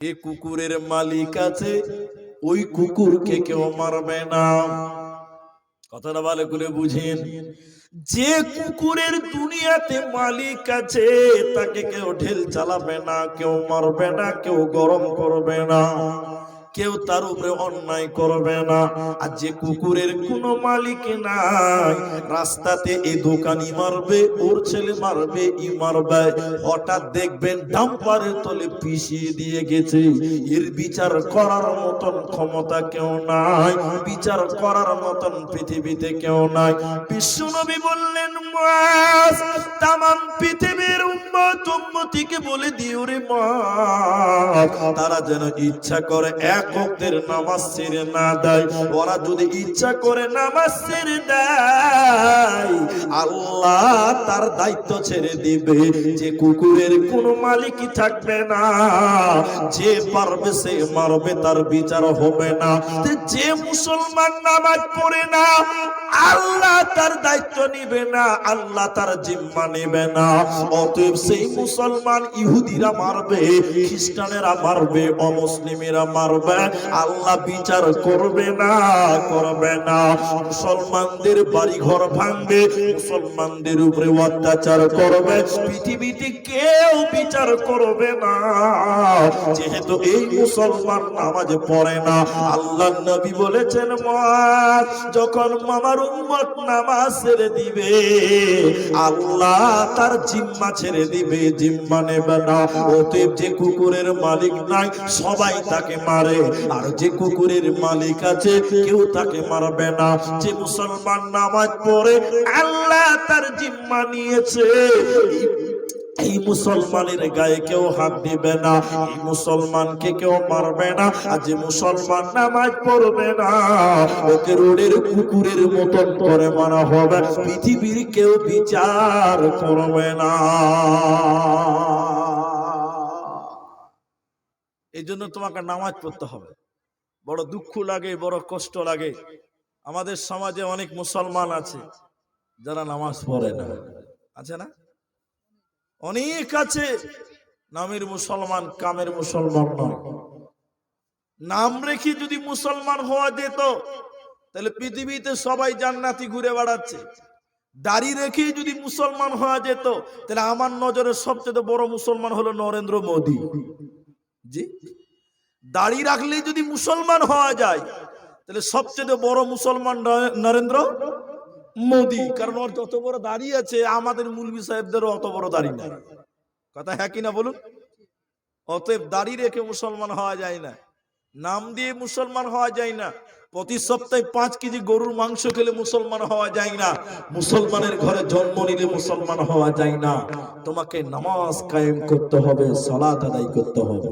এ কুকুরের মালিক আছে, ওই কুকুরকে কেউ মারবে না। কথাটা ভালো করে বুঝেন। যে কুকুরের দুনিয়াতে মালিক আছে, তাকে কেউ ঢেল চালাবে না, কেউ মারবে না, কেউ গরম করবে না। কেউ তার উপরে অন্যায় করবে না। আর যে কুকুরের কোনো মালিক নাই, রাস্তাতে এই দোকানি মারবে, ওর ছেলে মারবে, ই মারবে। হঠাৎ দেখবেন ডাম্পারের তলে পিষিয়ে দিয়ে গেছে। এর বিচার করার মতন ক্ষমতা কেউ নাই, বিচার করার মতন পৃথিবীতে কেউ নাই। বিশ্বনবী বললেন মাস তামাম পৃথিবীর উম্মত উম্মতিকে বলে দিও রে মা তারা যেন ইচ্ছা করে এক ভক্তের নামাজ ছেড়ে না দেয়। ওরা যদি ইচ্ছা করে নামাজ ছেড়ে দেয়, আল্লাহ তার দায়িত্ব ছেড়ে দিবে যে কুকুরের কোনো মালিকই থাকবে না, যে পারবে সে মারবে, তার বিচার হবে না। যে মুসলমান নামাজ পড়ে না, আল্লাহ তার দায়িত্ব নিবে না, আল্লাহ তার জিম্মা নেবে না। অতএব সেই মুসলমান ইহুদিরা মারবে, খ্রিস্টানেরা মারবে, অমুসলিমেরা মারবে আল্লাহ বিচার করবে না করবে না। মুসলমানদের বাড়ি ঘর ভাঙবে, মুসলমানদের উপরে অত্যাচার করবে, পৃথিবীতে কেউ বিচার করবে না। যেহেতু এই মুসলমান নামাজ পড়ে না আল্লাহ নবী বলেছেন যখন মামার উম্মত নামাজ ছেড়ে দিবে, আল্লাহ তার জিম্মা ছেড়ে দিবে, জিম্মা নেবে না। অতএব যে কুকুরের মালিক নাই, সবাই তাকে মারে আর যে কুকুরের মালিক আছে, কেউ তাকে মারবে না। যে মুসলমান নামাজ পড়ে, আল্লাহ তার জিম্মা নিয়েছে। এই মুসলমানের গায়ে কেউ হাত দিবে না, এই মুসলমানকে কেউ মারবে না। যে মুসলমান নামাজ পড়বে না, ওকে রোডের কুকুরের মতন করে মারা হবে। পৃথিবীর কেউ বিচার করবে না। এই জন্য তোমাকে নামাজ পড়তে হবে। বড় দুঃখ লাগে, বড় কষ্ট লাগে। আমাদের সমাজে অনেক মুসলমান আছে, যারা নামাজ পড়ে না। আছে না? অনেক আছে। নামের মুসলমান, কামের মুসলমান নয়। নাম রেখে যদি মুসলমান হওয়া যেত, তাহলে পৃথিবীতে সবাই জান্নাতি ঘুরে বেড়াচ্ছে। দাড়ি রেখে যদি মুসলমান হওয়া যেত, তাহলে আমার নজরে সবচেয়ে বড় মুসলমান হলো নরেন্দ্র মোদী। জি? দাড়ি রাখলে যদি মুসলমান হওয়া যায়, তাহলে সবচেয়ে বড় মুসলমান নরেন্দ্র মোদি। কারণ ওর যত বড় দাড়ি আছে, আমাদের মুলবি সাহেবদেরও অত বড় দাড়ি নাই। কথা হ্যাঁ কিনা বলুন? অতএব দাড়ি রেখে মুসলমান হওয়া যায় না। নাম দিয়ে মুসলমান হওয়া যায় না। প্রতি সপ্তাহে পাঁচ কেজি গরুর মাংস খেলে মুসলমান হওয়া যায় না। মুসলমানের ঘরে জন্ম নিলে মুসলমান হওয়া যায় না। তোমাকে নামাজ কায়েম করতে হবে, সালাত আদায় করতে হবে।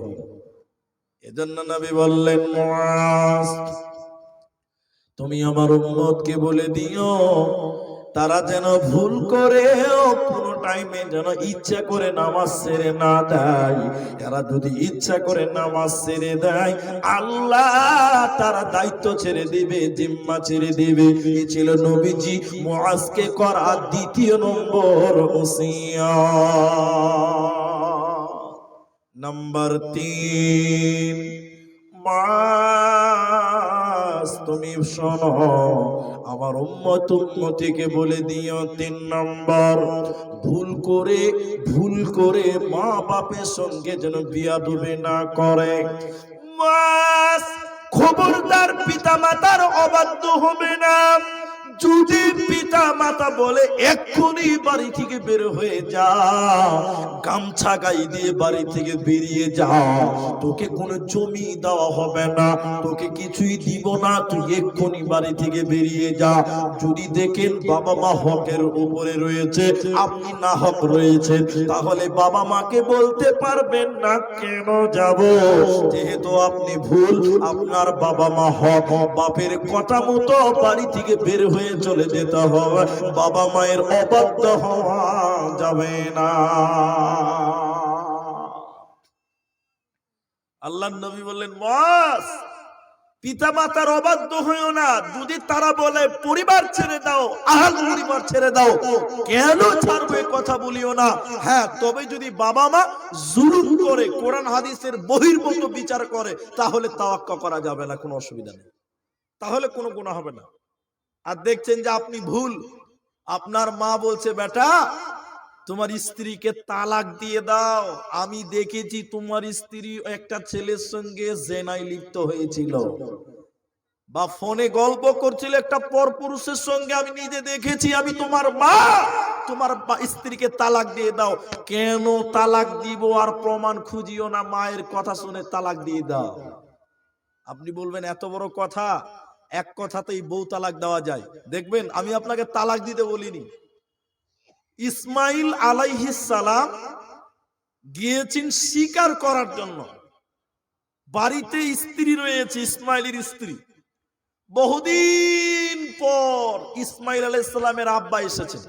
এজন্য নবী বললেন তুমি আমার উম্মতকে বলে দিও, তারা যেন ভুল করে কোনো টাইমে যেন ইচ্ছা করে নামাজ ছেড়ে না দেয়। এরা যদি ইচ্ছা করে নামাজ ছেড়ে দেয়, আল্লাহ তারা দায়িত্ব ছেড়ে দিবে, জিম্মা ছেড়ে দিবে। এ ছিল নবীজি মহাজকে করা দ্বিতীয় নম্বর ওসিয়া। নাম্বার তিন মাস তুমি শোনো, আমার উম্মত উম্মতিকে বলে দিও তিন নম্বর, ভুল করে ভুল করে মা বাপের সঙ্গে যেন বিয়া ডুবে না করে। মাস খবরদার পিতা মাতার অবাধ্য হবে না। যদি পিতা মাতা বলে, এক্ষুনি বাড়ি থেকে বের হয়ে যা গামছা গাই দিয়ে বাড়ি থেকে বেরিয়ে যা তোকে কোনো জমি দেওয়া হবে না, তোকে কিছুই দিব না, তুই এক্ষুনি বাড়ি থেকে বেরিয়ে যা। যদি দেখেন বাবা মা হকের উপরে রয়েছে, আপনি না হক রয়েছেন, তাহলে বাবা মাকে বলতে পারবেন না কেন যাব? যেহেতু আপনি ভুল, আপনার বাবা মা হক, বাপের কথা মতো বাড়ি থেকে বের হয়ে চলে যেতে হবে বাবা মায়ের অবাধ্য হওয়া যাবে না। আল্লাহ নবী বললেন, বাস পিতা মাতার অবাধ্য হইও না। যদি তারা বলে, পরিবার ছেড়ে দাও, আহাল পরিবার ছেড়ে দাও, কেন ছাড়বে কথা বলিও না? হ্যাঁ তবে যদি বাবা মা জুলুম করে, কোরআন, হাদিসের বহির্ভূত বিচার করে, তাহলে তাওয়াক্কা করা যাবে না, কোনো অসুবিধা নেই। তাহলে কোনো গুণা হবে না। আর দেখছেন যে আপনি ভুল। আপনার মা বলছে, বেটা, তোমার স্ত্রীকে তালাক দিয়ে দাও। আমি দেখেছি তোমার স্ত্রী একটা ছেলের সঙ্গে জেনাই লিপ্ত হয়েছিল। বা ফোনে গল্প করছিল, একটা পরপুরুষের সঙ্গে আমি নিজে দেখেছি, আমি তোমার মা, তোমার স্ত্রীকে তালাক দিয়ে দাও। কেন তালাক দিব আর প্রমাণ খুঁজিও না, মায়ের কথা শুনে তালাক দিয়ে দাও? আপনি বলবেন, এত বড় কথা এক কথাতেই বউ তালাক দেওয়া যায়। দেখবেন, আমি আপনাকে তালাক দিতে বলিনি। ইসমাইল সালাম গিয়েছেন শিকার করার জন্য। বাড়িতে স্ত্রী রয়েছে, ইসমাইলের স্ত্রী। বহুদিন পর ইসমাইল আলাইসালামের আব্বা এসেছেন।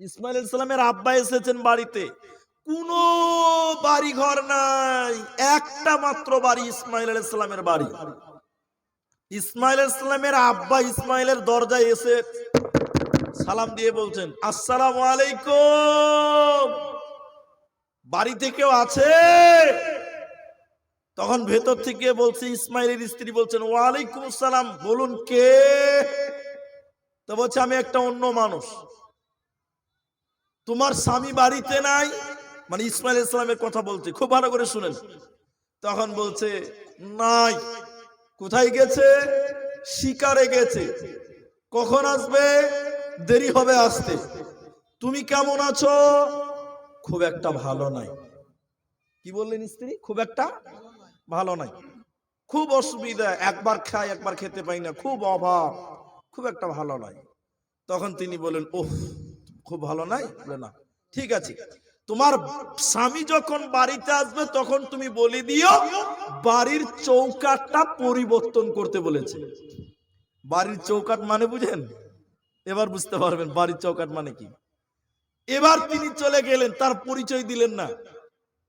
ইসমাইল আলাইসালামের আব্বা এসেছেন বাড়িতে। কোন বাড়ি ঘর নাই, একটা মাত্র বাড়ি ইসমাইল আলাইসালামের বাড়ি। ইসমাইল আলাইসালামের আব্বা ইসমাইলের দরজায় এসে সালাম দিয়ে বলছেন, আসসালাম আলাইকুম। বাড়িতে কেউ আছে? তখন ভেতর থেকে বলছে, ইসমাইলের স্ত্রী বলছেন, ওয়ালাইকুম আসসালাম, বলুন কে? তো বলছে, আমি একটা অন্য মানুষ। তোমার স্বামী বাড়িতে নাই? মানে ইসমাইল ইসলামের কথা বলছে, খুব ভালো করে শুনেন। তখন বলছে, নাই। কোথায় গেছে? শিকারে গেছে। কখন আসবে? দেরি হবে আসতে। তুমি কেমন আছো? খুব একটা ভালো নাই। কি বললেন স্ত্রী? খুব একটা ভালো নাই। খুব অসুবিধা, একবার খাই, একবার খেতে পাই না। খুব অভাব, খুব একটা ভালো নাই। তখন তিনি বলেন ওহ, খুব ভালো নাই? বলে, না, ঠিক আছে। তোমার স্বামী যখন বাড়িতে আসবে, তখন তুমি বলে দিও, বাড়ির চৌকাটটা পরিবর্তন করতে বলেছে। বাড়ির চৌকাট মানে বুঝেন? এবার বুঝতে পারবেন, বাড়ির চৌকাট মানে কি? এবার তিনি চলে গেলেন, তার পরিচয় দিলেন না।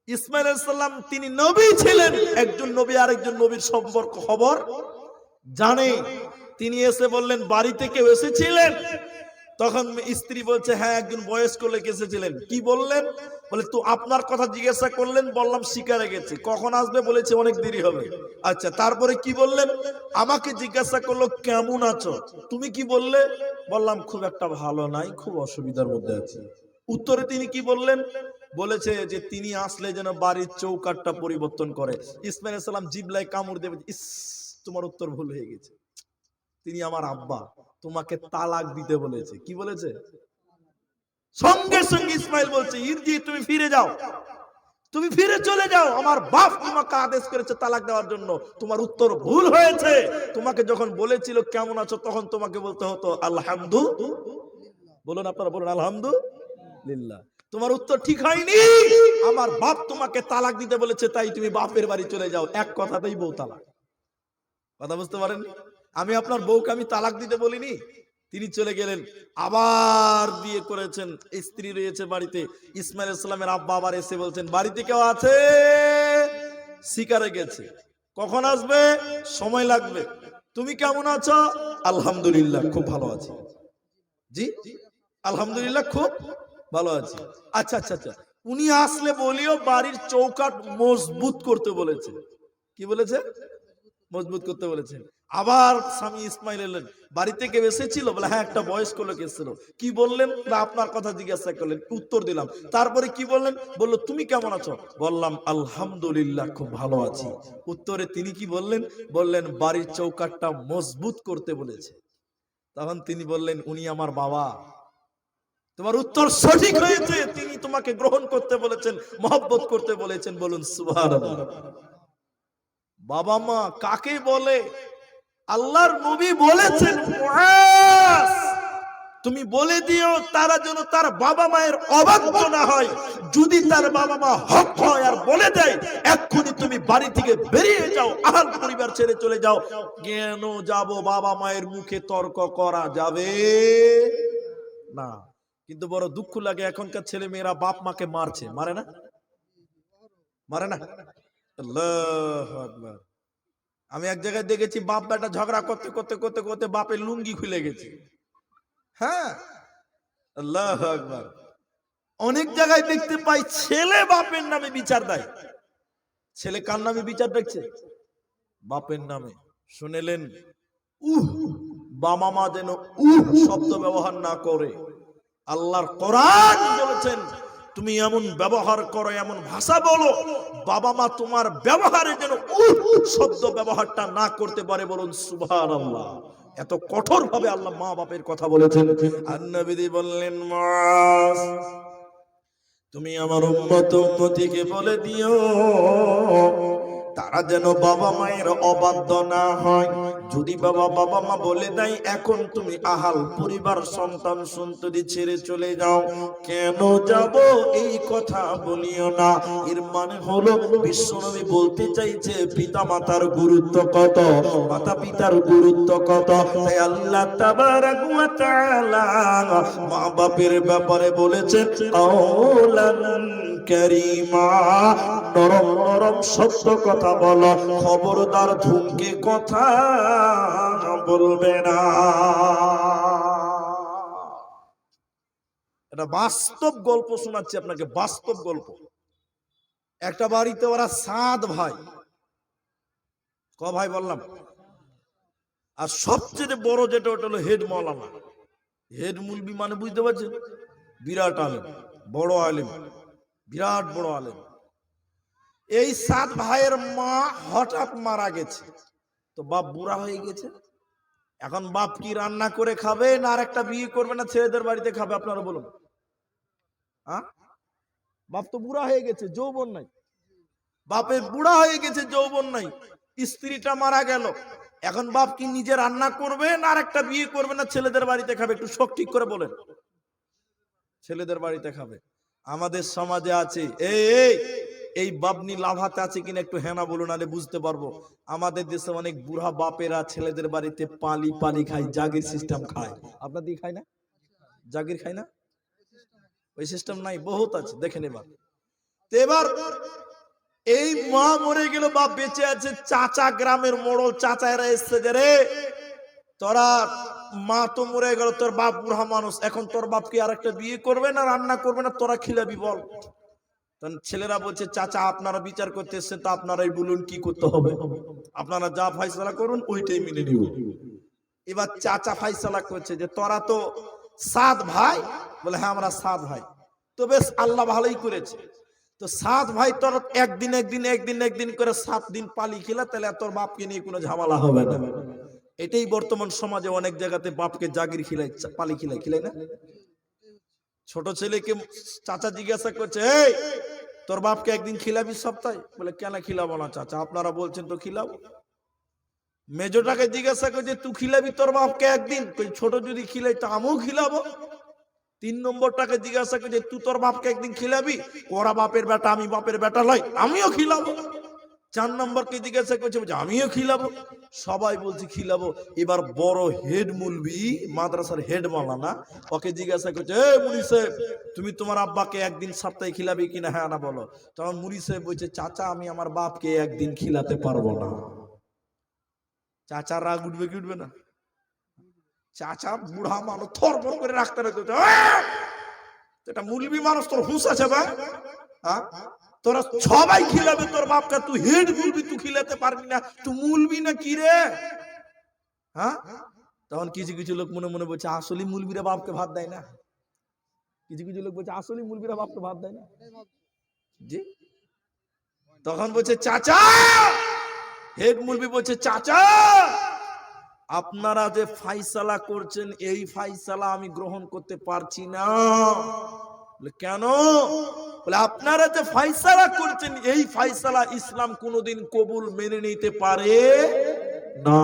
ইসমাইল সাল্লাম তিনি নবী ছিলেন, একজন নবী, আরেকজন নবীর সম্পর্ক খবর জানে। তিনি এসে বললেন, বাড়িতে কেউ এসেছিলেন? তখন স্ত্রী বলছে হ্যাঁ একজন বয়স্ক লোক এসেছিলেন। কি বললেন? বলে, তো আপনার কথা জিজ্ঞাসা করলেন, বললাম শিকারে গেছে। কখন আসবে? বলেছে, অনেক দেরি হবে। আচ্ছা তারপরে কি বললেন? আমাকে জিজ্ঞাসা করল, কেমন আছো? তুমি কি বললে? বললাম, খুব একটা ভালো নাই, খুব অসুবিধার মধ্যে আছি। উত্তরে তিনি কি বললেন? বলেছে যে, তিনি আসলে যেন বাড়ির চৌকাটটা পরিবর্তন করে। ইসমাইল সালাম জিবলাই কামড় দেবে ইস, তোমার উত্তর ভুল হয়ে গেছে। তিনি আমার আব্বা। তোমাকে তালাক দিতে বলেছে। কি বলেছে? সঙ্গে সঙ্গে ইসমাইল বলছে ইরজি তুমি ফিরে যাও। তুমি ফিরে চলে যাও। আমার বাপ তোমাকে আদেশ করেছে তালাক দেওয়ার জন্য। তোমার উত্তর ভুল হয়েছে। তোমাকে যখন বলেছিল, কেমন আছো? তখন তোমাকে বলতে হতো আলহামদু বলুন আপনারা, বলুন আলহামদু আলহামদুলিল্লাহ। তোমার উত্তর ঠিক হয়নি। আমার বাপ তোমাকে তালাক দিতে বলেছে, তাই তুমি বাপের বাড়ি চলে যাও। এক কথাতেই বউ তালাক। কথা বুঝতে পারেন আমি আপনার বউকে আমি তালাক দিতে বলিনি। তিনি চলে গেলেন, আবার বিয়ে করেছেন, স্ত্রী রয়েছে বাড়িতে। ইসমাইল ইসলামের আব্বা আবার এসে বলছেন, বাড়িতে কেউ আছে? শিকারে গেছে। কখন আসবে? সময় লাগবে। তুমি কেমন আছো? আলহামদুলিল্লাহ, খুব ভালো আছি। জি? আলহামদুলিল্লাহ, খুব ভালো আছি। আচ্ছা আচ্ছা আচ্ছা। উনি আসলে বলিও বাড়ির চৌকাট মজবুত করতে বলেছে। কি বলেছে? মজবুত করতে বলেছেন আবার স্বামী ইসমাইল এলেন। বাড়িতে কেউ এসেছিল? বলে হ্যাঁ একটা বয়স্ক লোক এসেছিল। কি বললেন? না, আপনার কথা জিজ্ঞাসা করলেন উত্তর দিলাম। তারপরে কি বললেন? বলল, তুমি কেমন আছো? বললাম, আলহামদুলিল্লাহ, খুব ভালো আছি। উত্তরে তিনি কি বললেন? বললেন, বাড়ির চৌকাটটা মজবুত করতে বলেছে। তখন তিনি বললেন, উনি আমার বাবা। তোমার উত্তর সঠিক হয়েছে। তিনি তোমাকে গ্রহণ করতে বলেছেন, মহব্বত করতে বলেছেন। বলুন সুভার বাবা মা কাকে বলে? আল্লাহর নবী বলেছেন তুমি বলে দিও তারা যেন তার বাবা মায়ের অবাধ্য না হয়। যদি তার বাবা মা হক হয় আর বলে দেয়, এক্ষুনি তুমি বাড়ি থেকে বেরিয়ে যাও, আহার পরিবার ছেড়ে চলে যাও। কেন যাব বাবা মায়ের মুখে তর্ক করা যাবে? না, কিন্তু বড় দুঃখ লাগে, এখনকার ছেলে মেয়েরা বাপ মাকে মারছে। মারে না? মারে না? আল্লাহু আকবার। আমি এক জায়গায় দেখেছি বাপ বেটা ঝগড়া করতে করতে করতে করতে বাপের লুঙ্গি খুলে গেছে। হ্যাঁ? আল্লাহ আকবার। অনেক জায়গায় দেখতে পাই ছেলে বাপের নামে বিচার দেয়। ছেলে কার নামে বিচার দেখছে? বাপের নামে। শুনেলেন, উহ বাবা মা যেন উহ শব্দ ব্যবহার না করে। আল্লাহর কোরআন বলেছেন তুমি এমন ব্যবহার করো, এমন ভাষা বলো, বাবা মা তোমার ব্যবহারে যেন শব্দ ব্যবহারটা না করতে পারে বলুন সুভান আল্লাহ এত কঠোর ভাবে আল্লাহ মা বাপের কথা বলেছেন। আর বললেন তুমি আমার উন্মত উন্নতিকে বলে দিও তারা যেন বাবা মায়ের অবাধ্য না হয়। যদি বাবা বাবা মা বলে দেয়, এখন তুমি আহাল পরিবার, সন্তান, সন্ততি ছেড়ে চলে যাও। কেন যাব? এই কথা বলিও না। এর মানে হলো, বিশ্বনবী বলতে চাইছে পিতা মাতার গুরুত্ব কত? মাতা পিতার গুরুত্ব কত? আল্লাহ মা বাপের ব্যাপারে বলেছেন নরম নরম সত্য কথা বলো, খবরদার ধুমকে কথা বলবে না। এটা বাস্তব গল্প শোনাচ্ছি আপনাকে, বাস্তব গল্প। একটা বাড়িতে ওরা সাত ভাই। ক ভাই বললাম? আর সবচেয়ে বড় যেটা, ওটা হলো হেড মৌলানা। হেড মুলবি মানে বুঝতে পারছেন? বিরাট আলেম, বড় আলেম। বিরাট বড় আলেম। এই সাত ভাইয়ের মা হঠাৎ মারা গেছে। তো বাপ বুড়া হয়ে গেছে। এখন বাপ কি রান্না করে খাবে না আর একটা বিয়ে করবে না ছেলেদের বাড়িতে খাবে, আপনারা বলুন। হ্যাঁ? বাপ তো বুড়া হয়ে গেছে, যৌবন নাই। বাপের বুড়া হয়ে গেছে, যৌবন নাই। স্ত্রীটা মারা গেল। এখন বাপ কি নিজে রান্না করবে না আর একটা বিয়ে করবে না ছেলেদের বাড়িতে খাবে? একটু শোক ঠিক করে বলেন। ছেলেদের বাড়িতে খাবে। আমাদের সমাজে আছে। এই এই বাবনি লাভাতে আছে কিনা একটু হেনা বলুন আলে বুঝতে পারব। আমাদের দেশে অনেক বুড়া বাপেরা ছেলেদের বাড়িতে পালি পালি খায়, জাগির সিস্টেম খায়। আপনাদের খায় না? জাগির খায় না? ওই সিস্টেম নাই, বহুত আছে, দেখেন এবার। এবার এই মা মরে গেল বাপ বেঁচে আছে, চাচা গ্রামের মোড়ল চাচা এরা এসছে যে রে তোরা, মা তো মরে গেল, তোর বাপ বুড়া মানুষ, এখন তোর বাপ কি আর একটা বিয়ে করবে না রান্না করবে না? তোরা খিলাবি বল। তখন ছেলেরা বলছে, চাচা, আপনারা বিচার করতে এসছেন, তো আপনারাই বলুন কি করতে হবে? আপনারা যা ফাইসলা করুন, ওইটাই মেনে নিব। এবার চাচা ফাইসলা করছে যে, তোরা তো সাত ভাই? বলে হ্যাঁ আমরা সাত ভাই। তো বেশ, আল্লাহ ভালোই করেছে। তো সাত ভাই তোর একদিন একদিন একদিন একদিন করে সাত দিন পালি খেলা তাহলে তোর বাপকে নিয়ে কোনো ঝামেলা হবে না। এটাই বর্তমান সমাজে অনেক জায়গাতে বাপকে জাগির খিলাই পালি খিলাই খিলাই না? ছোট ছেলেকে চাচা জিজ্ঞাসা করছে, এই, তোর বাপকে একদিন খিলাবি সপ্তাহে? বলে, কেন খিলাবো না চাচা? আপনারা বলছেন তো খিলাবো। মেজোটাকে জিজ্ঞাসা করছে, তুই খিলাবি তোর বাপকে একদিন? ছোট যদি খিলাই, তো আমিও খিলাবো। তিন নম্বরটাকে জিজ্ঞাসা করছে, তুই তোর বাপকে একদিন খিলাবি? ওরা বাপের বেটা, আমি বাপের বেটা লয় আমিও খিলাবো। চার নম্বরকে জিজ্ঞাসা করছে বলছে, আমিও খিলাবো। সবাই বলছে খিলাবো। এবার বড় হেড মুলবি মাদ্রাসার হেড মালানা ওকে জিজ্ঞাসা করছে এ মুড়ি সাহেব তুমি তোমার আব্বাকে একদিন সপ্তাহে খিলাবি কিনা? হ্যাঁ না বলো। তখন মুড়ি সাহেব বলছে চাচা আমি আমার বাপকে একদিন খিলাতে পারব না। চাচা রাগ উঠবে কি উঠবে না? চাচা বুড়া মানুষ থর করে রাখতে রাখতে এটা মুলবি মানুষ তোর হুঁশ আছে ভাই হ্যাঁ? তোরা সবাই খিলাবে, তোর বাপটা তুই হেড মুলবি তুই খিলাতে পারবি না, তুই মুলবি না কি রে? হ্যাঁ? তখন কিছু কিছু লোক মনে মনে বলছে আসলে মুলবিরা বাপকে ভাত দেয় না। কিছু কিছু লোক বলছে আসলে মুলবিরা বাপকে ভাত দেয় না। জি? তখন বলছে, চাচা! হেড মুলবি বলছে, চাচা! আপনারা যে ফাইসালা করছেন, এই ফাইসালা আমি গ্রহণ করতে পারছি না। কেন? বলে, আপনারা যে ফাইসালা করছেন, এই ফাইসালা ইসলাম কোনোদিন কবুল মেনে নিতে পারে না।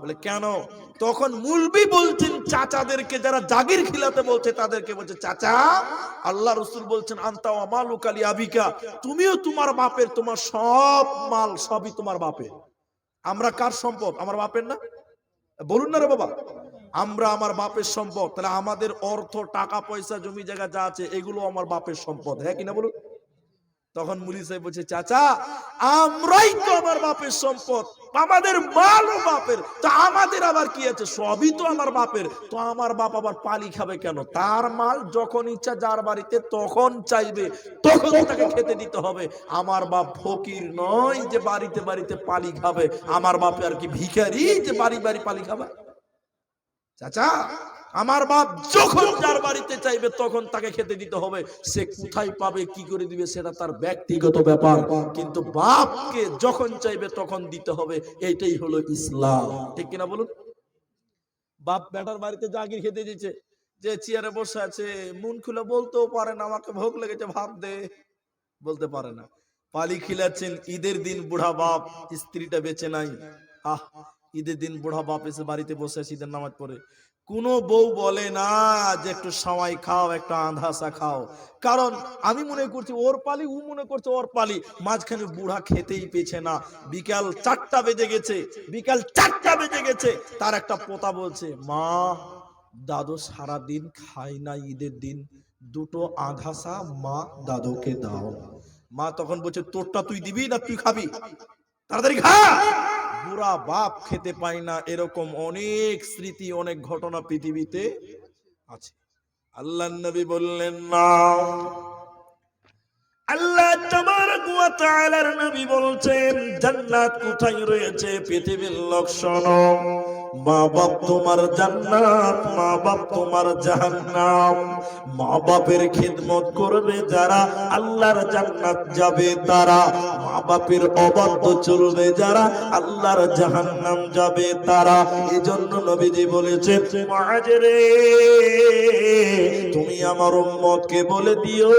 বলে, কেন? তখন মুলবি বলছেন, চাচাদেরকে যারা জাগির খিলাতে বলছে, তাদেরকে বলছে, চাচা, আল্লাহ রসুল বলছেন, আন্তা মালুক আলী আবিকা, তুমিও তোমার বাপের, তোমার সব মাল সবই তোমার বাপের। আমরা কার সম্পদ? আমার বাপের না? বলুন না রে বাবা। আমরা আমার বাপের সম্পদ, তাহলে আমাদের অর্থ, টাকা, পয়সা, জমি জায়গা যা আছে, এগুলো আমার বাপের সম্পদ হ্যাঁ কিনা বলুন? তখন মুলি সাহেব বলছে, চাচা, আমরাই তো আমার বাপের সম্পদ, আমাদের মালও বাপের, তো আমাদের আবার কি আছে? সবই তো আমার বাপের, তো আমার বাপ আবার পালি খাবে কেন? তার মাল যখন ইচ্ছা যার বাড়িতে তখন চাইবে, তখন তাকে খেতে দিতে হবে। আমার বাপ ফকির নয় যে বাড়িতে বাড়িতে পালি খাবে, আমার বাপে আর কি ভিখারি যে বাড়ি বাড়ি পালি খাবে? চাচা আমার বাপ যখন যার বাড়িতে চাইবে তখন তাকে খেতে দিতে হবে। সে কোথায় পাবে কি করে দিবে সেটা তার ব্যক্তিগত ব্যাপার। কিন্তু বাপকে যখন চাইবে তখন দিতে হবে। এইটাই হলো ইসলাম। ঠিক কিনা বলুন? বাপ বেটার বাড়িতে জাগির খেতে দিচ্ছে যে চেয়ারে বসে আছে মন খুলে বলতেও পারে না আমাকে ভোগ লেগেছে ভাব দে। বলতে পারে না। পালি খিলাচ্ছেন ঈদের দিন বুড়া বাপ স্ত্রীটা বেঁচে নাই। আহ ঈদের দিন বুড়া বাপ এসে বাড়িতে বসে আছে, ঈদের নামাজ পড়ে। কোনো বউ বলে না যে একটু সময় খাও, একটা আধাসা খাও। কারণ আমি মনে করছি, ওর পালি, ও মনে করছে ওর পালি। মাঝখানে বুড়া খেতেই পেছে না। বিকাল চারটা বেজে গেছে, বিকাল চারটা বেজে গেছে। তার একটা পোতা বলছে, মা, দাদু সারা দিন খায় না ঈদের দিন। দুটো আধাসা মা দাদুকে দাও। মা তখন বলছে, তোরটা তুই দিবি না তুই খাবি? তাড়াতাড়ি খা! বুড়া বাপ খেতে পায় না, এরকম অনেক স্মৃতি, অনেক ঘটনা পৃথিবীতে আছে। আল্লাহ নবী বললেন না আল্লাহ তোমার নবী বলছেন, জান্নাত কোথায় রয়েছে? পৃথিবীর লক্ষণ মা বাপ তোমার জান্নাত মা বাপ তোমার জাহান্নাম। মা বাপের খিদমত করবে যারা, আল্লাহর জান্নাত যাবে তারা। মা বাপের অবাধ্য চলবে যারা, আল্লাহর জাহান্নাম যাবে তারা। এজন্য নবীজি বলেছেন মাঝরে তুমি আমার উম্মতকে বলে দিও,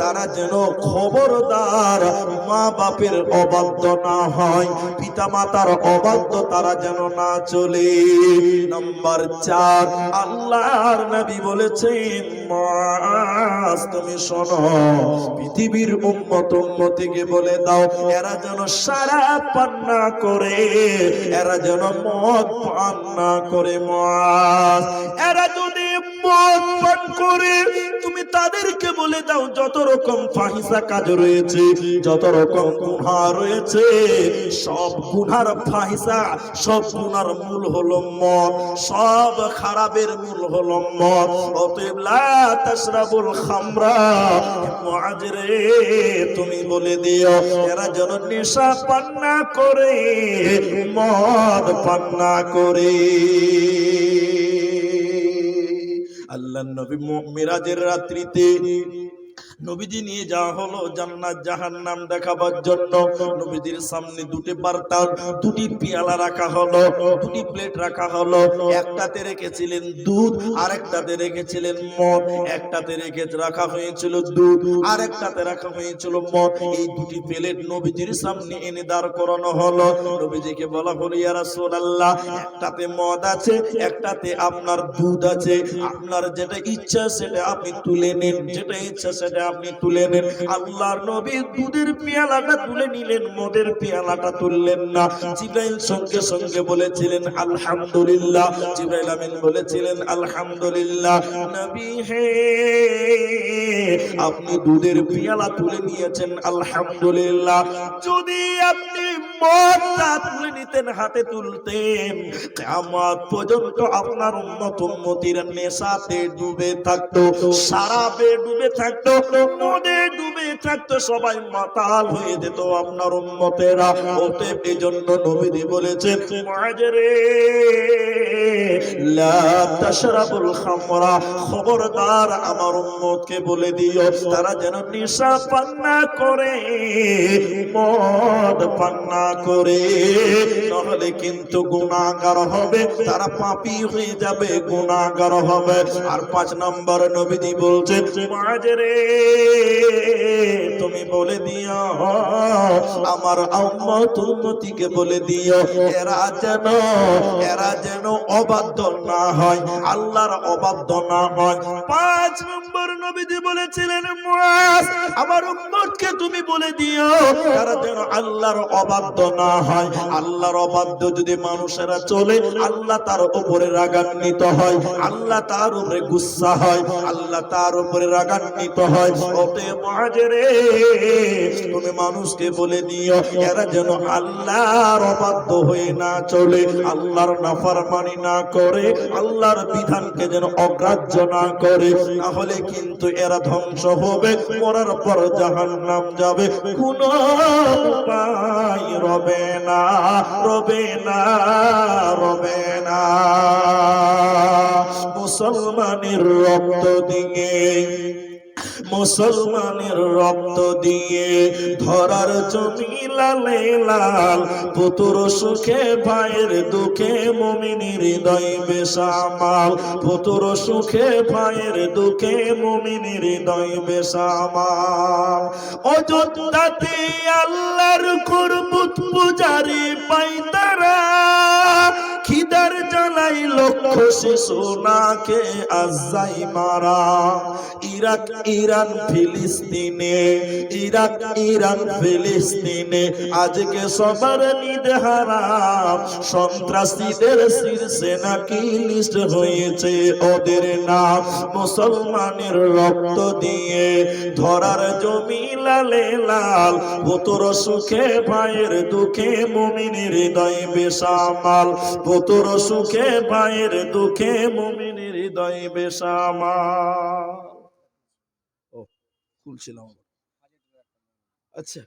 তারা যেন খবরদার মা বাপের অবাধ্য না হয় পিতা মাতার অবাধ্য তারা যেন না চলে। নাম্বার চার, আল্লাহর নবী বলেছেন মাস তুমি শোনো, পৃথিবীর উম্মত উম্মতিকে বলে দাও, এরা যেন সারা পান না করে, এরা যেন মদ পান করে মাস এরা যদি মদ পান করে, তুমি তাদেরকে বলে দাও, যত রকম ফাহিসা কাজ রয়েছে, যত রকম গুনাহ রয়েছে, সব গুনার ফাহিসা, সব গুনার মূল হলো মদ, সব খারাপের মূল হলো মদ। অতএব লা তাশরাবুল খামরা। মুআজরে, তুমি বলে দিও, এরা যেন নেশা পান না করে, মদ পান না করে। আল্লাহ নবী মিরাজের রাত্রিতে নবীজি নিয়ে যাওয়া হলো জান্নাত জাহান্নাম দেখাবার জন্য। নবীজির সামনে দুটি বার্তা, দুটি পেয়ালা রাখা হলো, দুটি প্লেট রাখা হলো। একটাতে রেখেছিলেন দুধ আর একটাতে রেখেছিলেন মদ। একটাতে রেখে রাখা হয়েছিল দুধ আর একটাতে রাখা হয়েছিল মদ। এই দুটি প্লেট নবীজির সামনে এনে দাঁড় করানো হলো। নবীজিকে বলা হলো, ইয়া রাসূলুল্লাহ, একটাতে মদ আছে, একটাতে আপনার দুধ আছে। আপনার যেটা ইচ্ছা সেটা আপনি তুলে নিন, যেটা ইচ্ছা সেটা আপনি তুলে নেন। আল্লাহর নবী দুধের পেয়ালাটা তুলে নিলেন, মদের পেয়ালাটা তুললেন না। জিব্রাইল সঙ্গে সঙ্গে বলেছিলেন, আলহামদুলিল্লাহ। জিব্রাইল আমিন বলেছিলেন, আলহামদুলিল্লাহ। নবী হে, আপনি দুধের পেয়ালা তুলে নিয়েছেন, আলহামদুলিল্লাহ। যদি আপনি মদটা তুলে নিতেন, হাতে তুলতেন, কিয়ামত পর্যন্ত আপনার উম্মত উম্মতির নেশাতে ডুবে থাকতো, সারাবে ডুবে থাকতো। মদে ডুবে থাকতো সবাই মাতাল হয়ে যেত আপনার উম্মতেরা। ওতে এজন্য নবীজি বলেছেন খবরদার আমার বলে দিও, তারা যেন নেশা পান না করে, মদ পান না করে। নহলে কিন্তু গুণাগার হবে, তারা পাপী হয়ে যাবে গুণাগার হবে। আর পাঁচ নম্বর নবীজি বলছেন মাঝরে তুমি বলে দিও, আমার উম্মতিকে বলে দিও, এরা যেন এরা যেন অবাধ্য না হয়, আল্লাহর অবাধ্য না হয়। পাঁচ নম্বর নবীজি বলেছিলেন আমার উম্মতকে তুমি বলে দিও তারা যেন আল্লাহর অবাধ্য না হয়। আল্লাহর অবাধ্য যদি মানুষেরা চলে, আল্লাহ তার উপরে রাগান্বিত হয়, আল্লাহ তার উপরে গুসা হয়, আল্লাহ তার উপরে রাগান্বিত হয়। ওতে মাঝরে তুমি মানুষকে বলে দিও, এরা যেন আল্লাহর অবাধ্য হয়ে না চলে, আল্লাহর নাফরমানি না করে, আল্লাহর বিধানকে যেন অগ্রাহ্য না করে। তাহলে কিন্তু এরা ধ্বংস হবে, মরার পর জাহান্নাম যাবে। কোন উপায় রবে না রবে না রবে না। মুসলমানের রক্ত দিয়ে মুসলমানের রক্ত দিয়ে ধরার জমি লালে লাল, পুতুর সুখে ভাইয়ের দুঃখে মমিনীর হৃদয় বেসামাল, পুতুর সুখে ভাইয়ের দুঃখে মমিনীর হৃদয় বেসামাল। অযোধ্যাতে আল্লাহর কুরবুত পূজারি পাই তারা খিদার জ্বালাই লক্ষ শিশু নাকে আজাই মারা। ইরাক ইরান, ফিলিস্তিনে। ইরাক, ইরান, ফিলিস্তিনে। আজকে সবার নিদে হারাম। সন্ত্রাসীদের শীর্ষে নাকি লিস্ট হয়েছে ওদের নাম। মুসলমানের রক্ত দিয়ে ধরার জমি লালে লাল। ভুতর সুখে ভাইয়ের দুঃখে মুমিনের হৃদয় বেসামাল। ভুতর সুখে ভাইয়ের দুঃখে মুমিনের হৃদয় বেসামাল। খুলছিলাম আবার। আচ্ছা।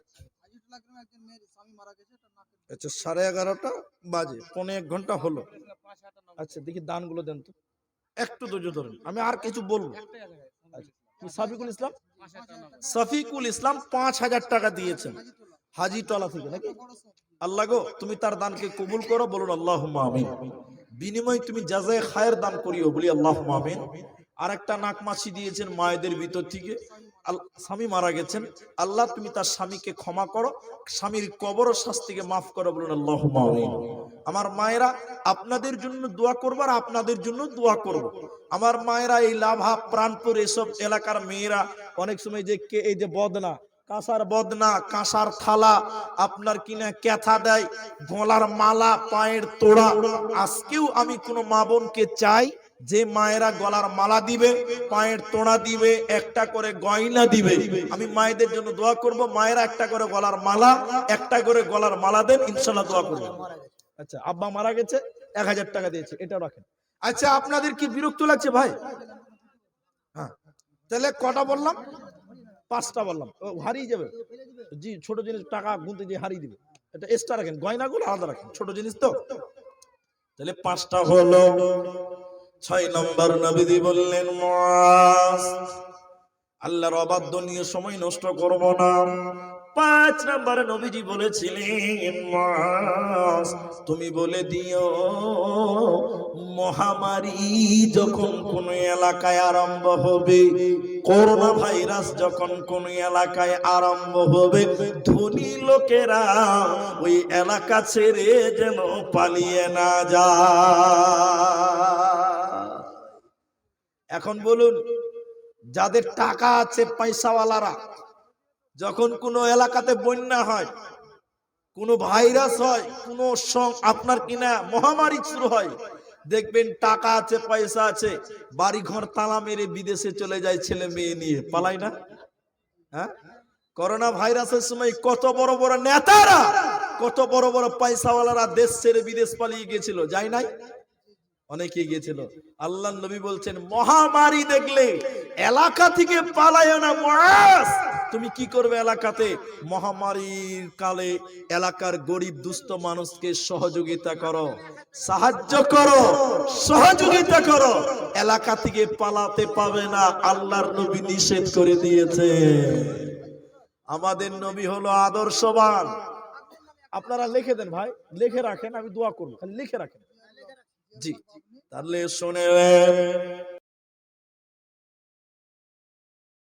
আচ্ছা সাড়ে এগারোটা বাজে পনেরো এক ঘণ্টা হলো। আচ্ছা দেখি দানগুলো দেন তো। একটু ধৈর্য ধরুন আমি আর কিছু বলব। আচ্ছা, সাফিকুল ইসলাম? সফিকুল ইসলাম পাঁচ হাজার টাকা দিয়েছেন হাজি টলা থেকে নাকি? আল্লাহ গো তুমি তার দানকে কবুল করো বলুন আল্লাহ আমিন। বিনিময় তুমি যাজায় খায়ের দান করিও বলি আল্লাহ আমিন। আর একটা নাকমাছি দিয়েছেন মায়েদের ভিতর থেকে স্বামী মারা গেছেন। আল্লাহ, তুমি তার স্বামীকে ক্ষমা করো। স্বামীর কবর শাস্তিকে মাফ করো বলুন, আল্লাহ আমার মায়েরা আপনাদের জন্য দোয়া করব আর আপনাদের জন্য দোয়া করব। আমার মায়েরা এই লাভা, প্রাণপুর এসব এলাকার মেয়েরা অনেক সময় যে কে, এই যে বদনা, কাঁসার বদনা, কাঁসার থালা, আপনার কিনা ক্যাথা দেয়, গলার মালা, পায়ের তোড়া, আজকেও আমি কোনো মা বোনকে চাই যে মায়েরা গলার মালা দিবে, পায়ের তোড়া দিবে, একটা করে গয়না দিবে। আমি মায়েদের জন্য দোয়া করব, মায়েরা একটা করে গলার মালা, একটা করে গলার মালা দেন ইনশাল্লাহ দোয়া করব। আচ্ছা আব্বা মারা গেছে, এক হাজার টাকা দিয়েছে, এটা রাখেন। আচ্ছা আপনাদের কি বিরক্ত লাগছে ভাই? হ্যাঁ তাহলে কটা বললাম? পাঁচটা বললাম। হারিয়ে যাবে। জি, ছোট জিনিস, টাকা গুনতে যে হারিয়ে দিবে। এটা এক্সট্রা রাখেন, গয়নাগুলো আলাদা রাখেন, ছোট জিনিস তো। তাহলে পাঁচটা হলো ছয় নম্বর নবীদি বললেন আল্লাহর অবাধ্য নিয়ে সময় নষ্ট করব না। পাঁচ নম্বরে নবীজি বলেছিলেন তুমি বলে দিও, মহামারী যখন কোন এলাকায় আরম্ভ হবে করোনা ভাইরাস যখন কোন এলাকায় আরম্ভ হবে, ধনী লোকেরা ওই এলাকা ছেড়ে যেন পালিয়ে না যায়। এখন বলুন, যাদের টাকা আছে পয়সাওয়ালারা, যখন কোনো এলাকাতে বন্যা হয়, কোনো ভাইরাস হয়, কোনো আপনার কিনা মহামারী শুরু হয়, দেখবেন টাকা আছে, পয়সা আছে বাড়ি ঘর তালা মেরে বিদেশে চলে যায় ছেলে মেয়ে নিয়ে। পালাই না? হ্যাঁ? করোনা ভাইরাসের সময় কত বড় বড় নেতারা, কত বড় বড় পয়সাওয়ালারা দেশ ছেড়ে বিদেশ পালিয়ে গিয়েছিল যাই নাই? অনেকে গিয়েছিল। আল্লাহ নবী বলছেন, মহামারী দেখলে এলাকা থেকে পালায় না মুআজ। তুমি কি করবে এলাকাতে? মহামারীর কালে এলাকার গরিব, দুস্থ মানুষকে সহযোগিতা করো, সাহায্য করো, সহযোগিতা করো। এলাকা থেকে পালাতে পাবে না, আল্লাহর নবী নিষেধ করে দিয়েছে। আমাদের নবী হলো আদর্শবান। আপনারা লিখে দেন ভাই, লিখে রাখেন, আমি দোয়া করব লিখে রাখেন। জি। তাহলে শুনে